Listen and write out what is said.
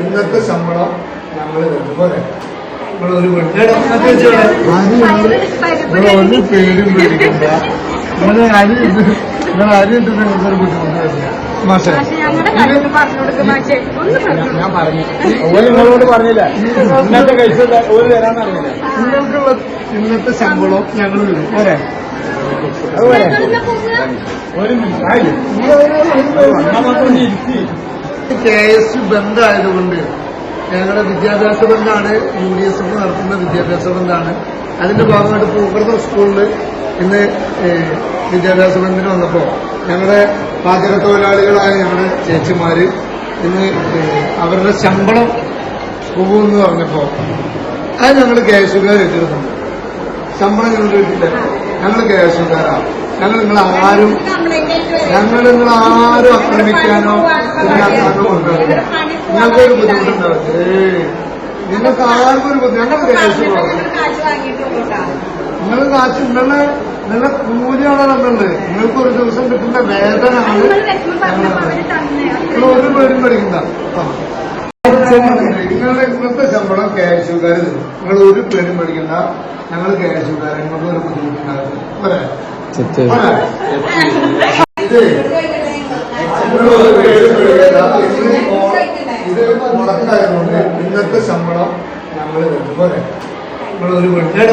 ഇന്നത്തെ ശമ്പളം ഞങ്ങൾ പോലെ നിങ്ങൾ ഒരു പേരും പേടിക്കണ്ട. നിങ്ങൾ അരി നിങ്ങൾ അരി ഇട്ട് നിങ്ങൾക്കൊരു ബുദ്ധിമുട്ട് വരില്ല മാഷെ ഞാൻ പറഞ്ഞു നിങ്ങളോട് പറഞ്ഞില്ല. ഇന്നത്തെ കഴിച്ച ഒരു തരാന്ന് പറഞ്ഞില്ല. നിങ്ങൾക്കുള്ള ഇന്നത്തെ ശമ്പളം ഞങ്ങൾ തരും. പോരെ? അതുപോലെ ഒരു മിനിറ്റ് ആയില്ലേ? ഇരുത്തി കെ എസ് ബന്ധമായതുകൊണ്ട് ഞങ്ങളുടെ വിദ്യാഭ്യാസ ബന്ധാണ് യു ഡി എസ് നടത്തുന്ന വിദ്യാഭ്യാസ ബന്ധാണ്. അതിന്റെ ഭാഗമായിട്ട് പൂക്കടം സ്കൂളിൽ ഇന്ന് വിദ്യാഭ്യാസ ബന്ധിന് വന്നപ്പോൾ ഞങ്ങളുടെ പാചക തൊഴിലാളികളായ ഞങ്ങളുടെ ചേച്ചിമാര് ഇന്ന് അവരുടെ ശമ്പളം പോകുമെന്ന് പറഞ്ഞപ്പോ അത് ഞങ്ങൾ കെ ഏറ്റെടുക്കുന്നു ശമ്പളം ഞങ്ങൾ കിട്ടില്ല ഞങ്ങൾ കെ ഞങ്ങൾ നിങ്ങൾ ആരും ഞങ്ങൾ നിങ്ങൾ ആരും ആക്രമിക്കാനോ നിങ്ങൾക്കൊരു ബുദ്ധിമുട്ടുണ്ടാവില്ല ഏയ്. നിങ്ങൾക്ക് ആർക്കും ഒരു ബുദ്ധിമുട്ട്. ഞങ്ങൾ കേസുകളാണ് കാശ് നിങ്ങൾ കാശ് നിങ്ങളെ നിങ്ങളെ കൂലിയാണ് തന്നത് നിങ്ങൾക്ക് ഒരു ദിവസം കിട്ടുന്ന വേദന ഒരു പേരും പഠിക്കുന്ന നിങ്ങളുടെ ഇന്നത്തെ ശമ്പളം ക്യാഷുകാർ തരും. നിങ്ങൾ ഒരു പേരും പഠിക്കുന്ന ഞങ്ങൾ ക്യാഷുകാർ നിങ്ങൾക്ക് ഒരു ബുദ്ധിമുട്ടുണ്ടാകും? പോരെ? ഇത് നിങ്ങൾ ഒരു പേരും. ഇത് ഇത് മുടക്കായതുകൊണ്ട് ഇന്നത്തെ ശമ്പളം ഞങ്ങൾ തരും. നമ്മൾ നിങ്ങൾ ഒരു പെണ്ണേടെ